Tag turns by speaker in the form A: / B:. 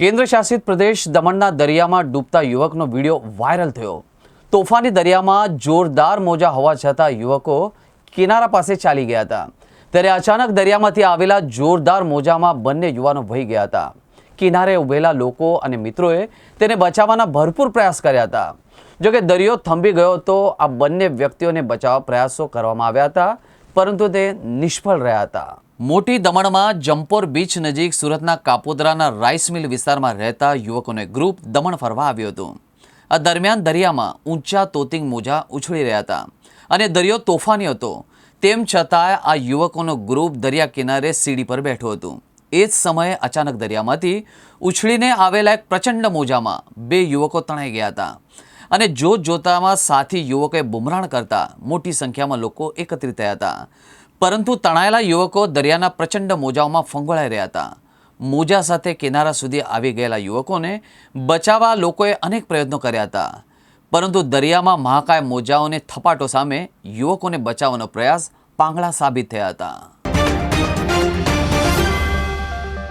A: કેન્દ્ર શાસિત પ્રદેશ દમણના દરિયામાં ડૂબતા યુવકનો વીડિયો વાયરલ થયો. તોફાની દરિયામાં જોરદાર મોજા હોવા છતાં યુવકો કિનારા પાસે ચાલી ગયા હતા. ત્યારે અચાનક દરિયામાંથી આવેલા જોરદાર મોજામાં બંને યુવાનો વહી ગયા હતા. કિનારે ઉભેલા લોકો અને મિત્રોએ તેને બચાવવાના ભરપૂર પ્રયાસ કર્યા હતા. જોકે દરિયો થંભી ગયો તો આ બંને વ્યક્તિઓને બચાવવા પ્રયાસો કરવામાં આવ્યા હતા. પરંતુ તે નિષ્ફળ રહ્યા હતા. મોટી દમણમાં જમ્પોર બીચ નજીક સુરતના કાપોદરાના રાઈસ મિલ વિસ્તારમાં રહેતા યુવકોને ગ્રુપ દમણ ફરવા આવ્યું હતું. આ દરમિયાન દરિયામાં ઊંચા તોતિંગ મોજા ઉછળી રહ્યા હતા અને દરિયો તોફાની હતો. તેમ છતાં આ યુવકોનો ગ્રુપ દરિયા કિનારે સીડી પર બેઠો હતું. એ જ સમયે અચાનક દરિયામાંથી ઉછળીને આવેલા એક પ્રચંડ મોજામાં બે યુવકો તણાઈ ગયા હતા. અને જોત જોતામાં સાથી યુવકોએ બુમરાણ કરતા મોટી સંખ્યામાં લોકો એકત્રિત થયા હતા. પરંતુ તણાયેલા યુવકો દરિયાના પ્રચંડ મોજાઓમાં ફંગોળાઈ રહ્યા હતા. મોજા સાથે કિનારા સુધી આવી ગયેલા યુવકોને બચાવવા લોકોએ અનેક પ્રયત્નો કર્યા હતા. પરંતુ દરિયામાં મહાકાય મોજાઓને થપાટો સામે યુવકોને બચાવવાનો પ્રયાસ પાંગળા સાબિત થયા હતા.